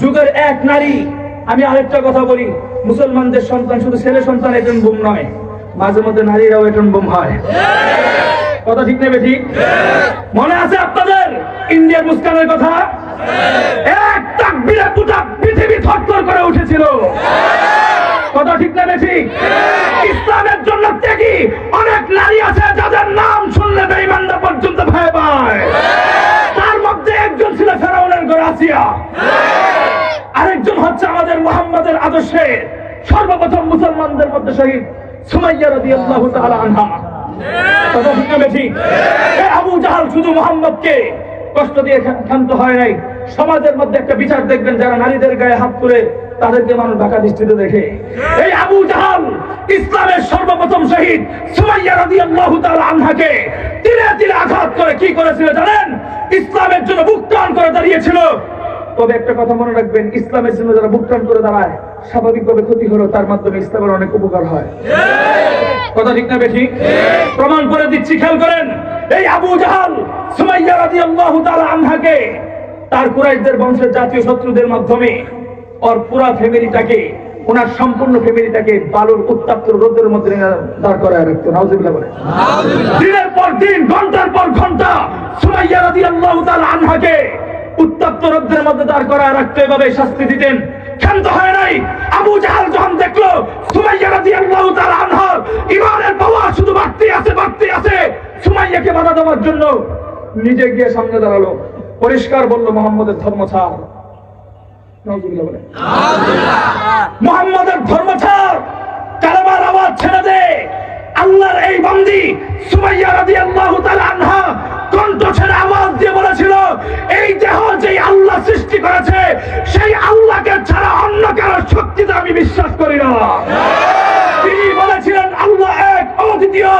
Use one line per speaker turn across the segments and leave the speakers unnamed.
যুগের এক নারী, আমি আরেকটা কথা বলি, মুসলমানদের সন্তান শুধু ছেলে সন্তান এটন বোম নয়, মাঝে মধ্যে নারীরাও এটন বোম হয়। কথা ঠিক নেবে ঠিক? মনে আছে আপনাদের? ইন্ডিয়ার মুস্কানের কথা? এক তাকবীরে গোটা পৃথিবী থরথর করে উঠেছিল। কথা ঠিক নেবে ঠিক? ইসলামের জন্য ত্যাগী অনেক নারী আছে যাদের নাম শুনলে বেঈমানরা পর্যন্ত ভয় পায় তার মধ্যে একজন ছিল ঘর আরেকজন হচ্ছে আমাদের মোহাম্মদের আদর্শে সর্বপ্রথম মুসলমানদের মধ্যে শহীদ সুমাইয়া রবি আল্লাহ আনহা। আবু জাহাল শুধু মোহাম্মদকে কষ্ট দিয়ে ক্ষান্ত হয় নাই। সমাজের মধ্যে একটা বিচার দেখবেন যারা নারীদের গায়ে হাত তুলে তাদেরকে মানুষ ঢাকা দৃষ্টিতে দেখে। এই আবু জাহাল ইসলামের সর্বপ্রথম শহীদ সুমাইয়া রাদিয়াল্লাহু তাআলা আনহাকে তিলে তিলে আঘাত করে কি করেছিল জানেন? ইসলামের জন্য বুক টান করে দাঁড়িয়েছিল। তবে একটা কথা মনে রাখবেন, ইসলামের জন্য যারা বুক টান করে দাঁড়ায়, স্বাভাবিকভাবে ক্ষতি হলো, তার মাধ্যমে ইসলামের অনেক উপকার হয়। কথা ঠিক না বেঠিক? প্রমাণ করে দিচ্ছি, খেয়াল করেন। এই আবু জাহাল সুমাইয়া রাদিয়াল্লাহু তাআলা আনহাকে তার কুরাইশদের বংশের জাতীয় শত্রুদের মাধ্যমে ওর পুরা ফ্যামিলিটাকে ওনার সম্পূর্ণ ফ্যামিলিটাকে বালুর উত্তাপ্ত রোদের মধ্যে দাঁড় করায় রাখতো নাউজুবিল্লাহ বলে দিনের পর দিন ঘণ্টার পর ঘণ্টা সুমাইয়া রাদিয়াল্লাহু তাআলা আনহাকে উত্তপ্ত রোদ্রের মধ্যে দাঁড় করায় রাখতো এভাবে শাস্তি দিতেন ক্ষান্ত হয় নাই আবু জাহাল যখন দেখল সুমাইয়া রাদিয়াল্লাহু তাআলা আনহা ইমানের পাওয়ার শুধু বাড়তে আছে বাড়তে আছে সুমাইয়াকে বাধা দেওয়ার জন্য নিজে গিয়ে সামনে দাঁড়াল। পরিষ্কার বলল মোহাম্মদের ধর্ম ছাড়। মোহাম্মদের ধর্ম ছাড়, কালেমার আওয়াজ ছেড়ে দে। আল্লাহর এই বন্দি সুমাইয়া রাদিয়াল্লাহু তাআলা আনহা কণ্ঠ আওয়াজ দিয়ে বলেছিল, এই দেহ যেই আল্লাহ সৃষ্টি করেছে, সেই আল্লাহকে ছাড়া অন্য কারও শক্তিতে আমি বিশ্বাস করি না। তিনি বলেছিলেন, আল্লাহ এক অদ্বিতীয়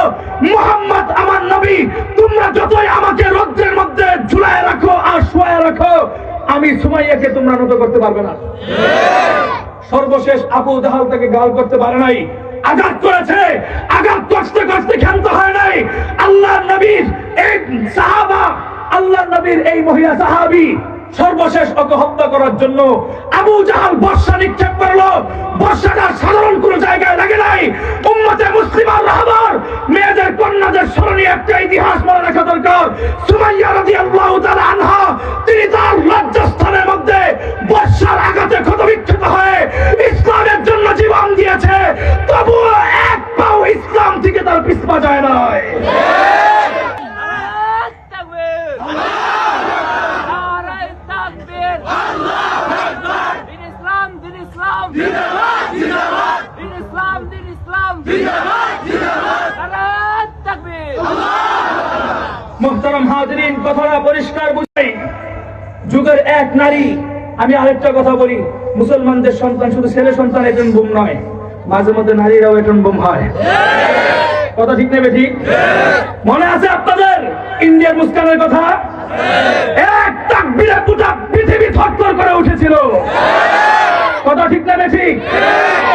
মোহাম্মদ আমার নবী। তোমরা যতই আমাকে রৌদ্রের মধ্যে ঝুলায় রাখো আর শোয়ায় রাখো আমি সুমাইয়াকে তোমরা নত করতে পারবে না। সর্বশেষ আবু জাহাল তাকে গাল করতে পারে নাই। আঘাত করেছে। আঘাত কষ্টে কষ্টে ক্ষান্ত হয় নাই। আল্লাহ নবীর এই সাহাবা আল্লাহ নবীর এই মহিলা সাহাবি সর্বশেষ ওকে হত্যা করার জন্য আবু জাহাল বর্ষা নিক্ষেপ করল। বর্ষাটা সাধারণ কোন জায়গায় লাগে নাই। উম্মতে মুসলিমার রাহবার, মেয়েদের কন্যাদের স্মরণীয় একটা ইতিহাস মনে রাখা দরকার। সুমাইয়া রাদিয়াল্লাহু হাজরিন কথাটা পরিষ্কার বুঝাই যুগের এক নারী, আমি আরেকটা কথা বলি, মুসলমানদের সন্তান শুধু ছেলে সন্তান এটন বোম নয়, মাঝে মধ্যে নারীরাও এটন বোম হয়। কথা ঠিক নেবে ঠিক? মনে আছে আপনাদের? ইন্ডিয়ার মুস্কানের কথা? এক তাকবীরে গোটা পৃথিবী থরথর করে উঠেছিল। কথা ঠিক নেবে ঠিক?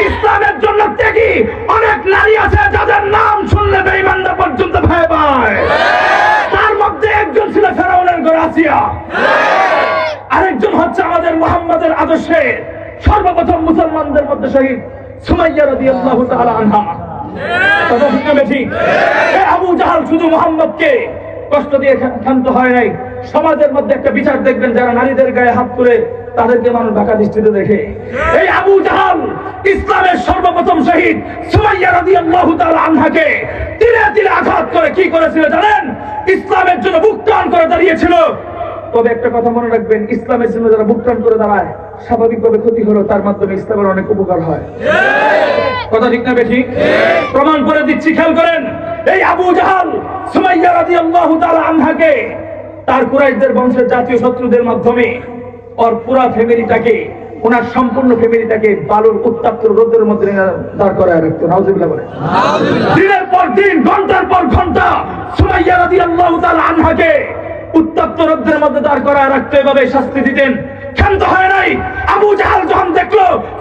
ইসলামের জন্য ত্যাগী অনেক নারী আছে যাদের নাম শুনলে বেঈমানরা পর্যন্ত ভয় পায় তার মধ্যে একজন ছিল ফেরাউনের ঘর আসিয়া আরেকজন হচ্ছে আমাদের আদর্শে সর্বপ্রথম মুসলমানদের মধ্যে শহীদ সুমাইয়া ঠিক এ আবু জাহাল শুধু মোহাম্মদকে কষ্ট দিয়ে ক্ষান্ত হয় নাই। সমাজের মধ্যে একটা বিচার দেখবেন যারা নারীদের গায়ে হাত করে তাদেরকে মানুষ ঢাকা দৃষ্টিতে দেখে। এই আবু জাহাল ইসলামের সর্বপ্রথম শহীদ সুমাইয়া রাদিয়াল্লাহু তাআলা আনহাকে তিলে তিলে আঘাত করে কি করেছিল জানেন? ইসলামের জন্য বুক টান করে দাঁড়িয়েছিল। তবে একটা কথা মনে রাখবেন, ইসলামের জন্য যারা বুক টান করে দাঁড়ায় স্বাভাবিকভাবে ক্ষতি হলো, তার মাধ্যমে ইসলামের অনেক উপকার হয়। কথা ঠিক না বেঠিক প্রমাণ করে দিচ্ছি, খেয়াল করেন, এই আবু জাহাল সুমাইয়া রাদিয়াল্লাহু তাআলা আনহাকে, তার কুরাইশদের বংশের জাতীয় শত্রুদের মাধ্যমে, ওর পুরা ফ্যামিলিটাকে, ওনার সম্পূর্ণ ফ্যামিলিটাকে বালুর উত্তাপ্ত রোদের মধ্যে দাঁড় করায় রাখতো নাউজুবিল্লাহ বলে দিনের পর দিন, ঘণ্টার পর ঘণ্টা সুমাইয়া রাদিয়াল্লাহু তাআলা আনহাকে উত্তপ্ত রোদ্রের মধ্যে দাঁড় করায় রাখতো এভাবে শাস্তি দিতেন। ক্ষান্ত হয় নাই। আবু জাহাল যখন দেখল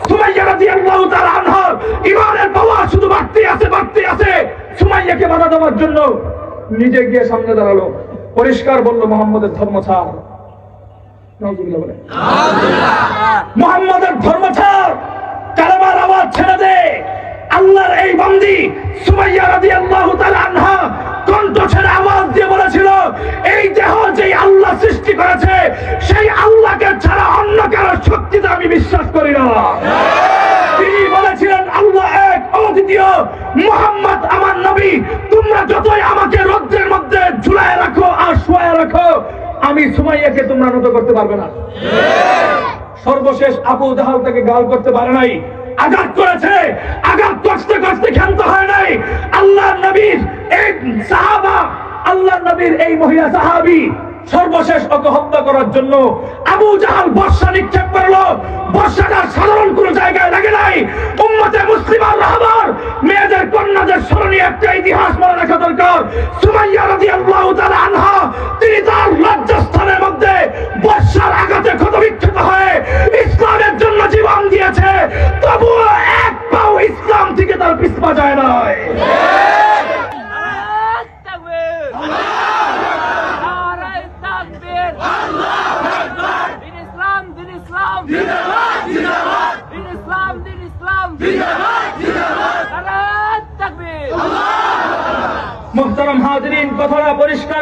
সুমাইয়া রাদিয়াল্লাহু তাআলা আনহা ইমানের পাওয়ার শুধু বাড়তে আছে বাড়তে আছে। সুমাইয়াকে বাধা দেওয়ার জন্য নিজে গিয়ে সামনে দাঁড়াল। পরিষ্কার বলল মোহাম্মদের ধর্ম ছাড়। মোহাম্মদের ধর্ম ছাড়। কালেমার আওয়াজ ছেড়ে দে। আল্লাহর এই বন্দি সুমাইয়া রাদিয়াল্লাহু তাআলা আনহা কণ্ঠ ছেড়ে আওয়াজ দিয়ে বলেছিল এই দেহ যেই আল্লাহ সৃষ্টি করেছে সেই আল্লাহকে ছাড়া অন্য কারও শক্তিতে আমি বিশ্বাস করি না তিনি বলেছিলেন আল্লাহ এক অদ্বিতীয় মোহাম্মদ আমার নবী তোমরা যতই আমাকে রৌদ্রের মধ্যে ঝুলায় রাখো আর শোয়ায় রাখো আমি সুমাইয়াকে তোমরা নত করতে পারবে না। সর্বশেষ আবু জাহাল তাকে গাল করতে পারে নাই। আঘাত করেছে, আঘাত কষ্টে কষ্টে ক্ষান্ত হয় নাই। আল্লাহ নবীর এই সাহাবা আল্লাহ নবীর এই মহিলা সাহাবি সর্বশেষ ওকে হত্যা করার জন্য আবু জাহাল বর্ষা নিক্ষেপ করল। বর্ষাটা সাধারণ কোন জায়গায় লাগে নাই। উম্মতে মুসলিমার রাহবার মেয়েদের কন্যাদের স্মরণীয় একটা ইতিহাস মনে রাখা দরকার সুমাইয়া রাদিয়াল্লাহু তাআলা আনহা তিনি তার লজ্জাস্থানের মধ্যে বর্ষার আঘাতে ক্ষতবিক্ষত হয়ে ইসলামের জন্য জীবন দিয়েছে তবুও এক পাও ইসলাম থেকে তার পিছপা যায় নয়
নারায় তাকবীর নারায় তাকবীর দিন ইসলাম দিন ইসলাম দিন ইসলাম দিন ইসলাম নারায় তাকবীর
মুহতারাম হাজরিন কথাটা পরিষ্কার